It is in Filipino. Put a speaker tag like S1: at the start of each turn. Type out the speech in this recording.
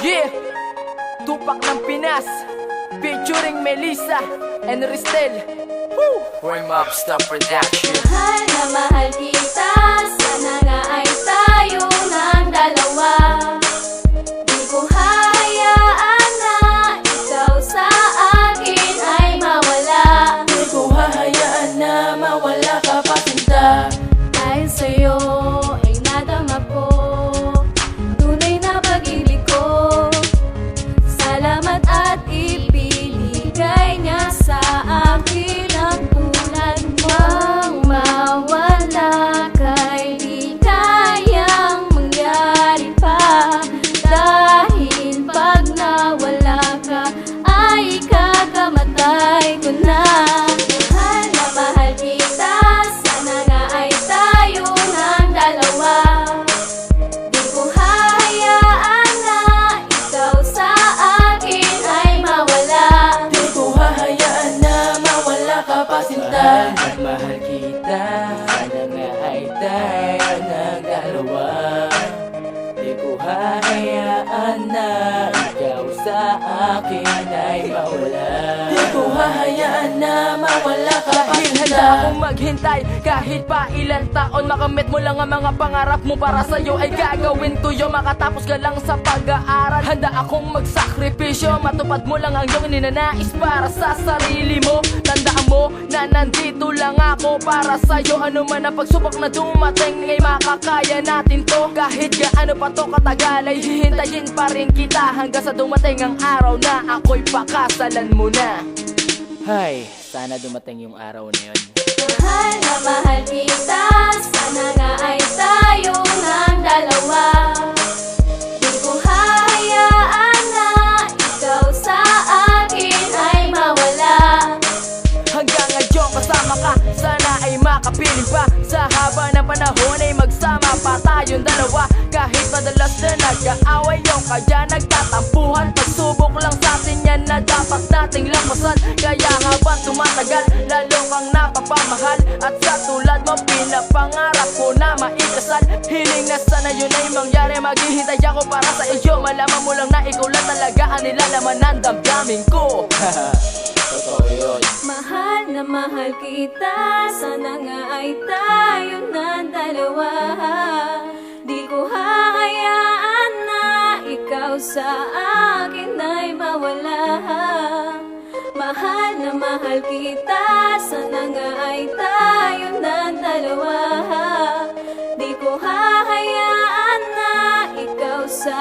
S1: Yeah! Tupak ng Pinas Featuring Melissa and Ristel. Woo! We're Mobster Production.
S2: Mahal na mahal kita Sana nga ay tayo ng dalawa. Di ko hayaan na Ikaw sa akin ay mawala.
S3: Di ko hahayaan na mawala ka pa sinta.
S2: Dahil sa'yo akin ay mawala.
S3: Di ko hahayaan na mawala ka
S1: Dahil handa akong maghintay Kahit pa ilang taon Makamit mo lang ang mga pangarap mo Para sa'yo ay gagawin tuyo Makatapos ka lang sa pag-aaral Handa akong magsakripisyo. Matupad mo lang ang iyong ninanais Para sa sarili mo mo na nandito lang ako Para sa'yo. Ano man ang pagsubok na dumating Ngay makakaya natin to. Kahit gaano pa to katagal Ay hihintayin pa rin kita. Hanggang sa dumating ang araw na Ako'y pakasalan mo na Hay, sana dumating yung araw na yun.
S2: Mahal na mahal
S1: kasama ka, sana ay makapiling pa. Sa haba ng panahon ay magsama pa tayong dalawa. Kahit madalas na nag-aaway yung kaya nagtatampuhan. Pagsubok lang sa atin yan na dapat nating lampasan. Kaya habang tumatagal, lalo kang napapamahal? At sa tulad mo, pinapangarap ko na maikasal. Hiling na sana yun ay mangyari. Maghihintay ako para sa iyo. Malaman mo lang na ikaw lang talaga ang nilalaman ng damdamin ko Totoo yun
S2: Mahal na mahal kita Sana nga ay tayo ng dalawa. Di ko hahayaan na ikaw sa akin ay mawala. Mahal na mahal kita Sana nga ay tayo ng dalawa. Di ko hahayaan na ikaw sa